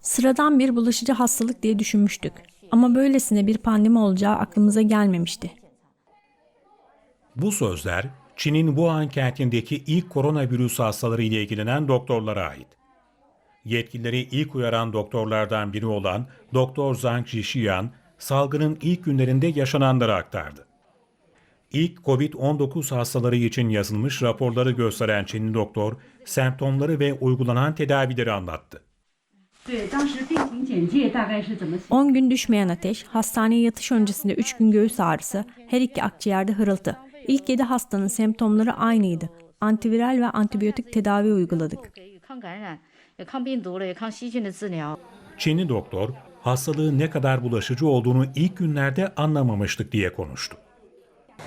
Sıradan bir bulaşıcı hastalık diye düşünmüştük. Ama böylesine bir pandemi olacağı aklımıza gelmemişti. Bu sözler Çin'in Wuhan kentindeki ilk koronavirüs hastaları ile ilgilenen doktorlara ait. Yetkilileri ilk uyaran doktorlardan biri olan Doktor Zhang Jixian, salgının ilk günlerinde yaşananları aktardı ilk COVID-19 hastaları için yazılmış raporları gösteren Çinli doktor, semptomları ve uygulanan tedavileri anlattı. 10 gün düşmeyen ateş, hastaneye yatış öncesinde 3 gün göğüs ağrısı, her iki akciğerde hırıltı. İlk 7 hastanın semptomları aynıydı. Antiviral ve antibiyotik tedavi uyguladık. Çinli doktor, hastalığı ne kadar bulaşıcı olduğunu ilk günlerde anlamamıştık diye konuştu.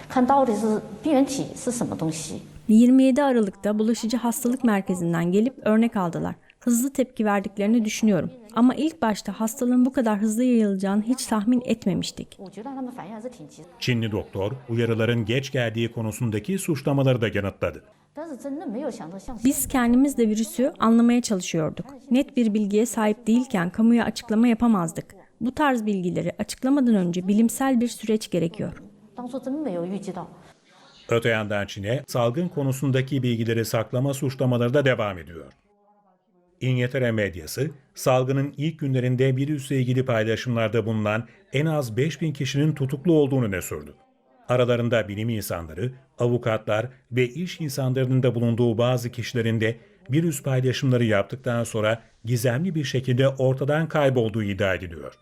看到底是病原体是什么东西。 27 Aralık'ta bulaşıcı hastalık merkezinden gelip örnek aldılar. Hızlı tepki verdiklerini düşünüyorum. Ama ilk başta hastalığın bu kadar hızlı yayılacağını hiç tahmin etmemiştik. 我觉得他们反应还是挺及时， Çinli doktor, uyarıların geç geldiği konusundaki suçlamaları da yanıtladı. 但是真的没有想到像 Biz kendimiz de virüsü anlamaya çalışıyorduk. Net bir bilgiye sahip değilken kamuya açıklama yapamazdık. Bu tarz bilgileri açıklamadan önce bilimsel bir süreç gerekiyor. 当初真没有预计到。 Öte yandan Çin'e salgın konusundaki bilgileri saklama suçlamaları da devam ediyor. İngiltere medyası, salgının ilk günlerinde virüsle ilgili paylaşımlarda bulunan en az 5000 kişinin tutuklu olduğunu öne sürdü. Aralarında bilim insanları, avukatlar ve iş insanlarının da bulunduğu bazı kişilerin de virüs paylaşımları yaptıktan sonra gizemli bir şekilde ortadan kaybolduğu iddia ediliyor.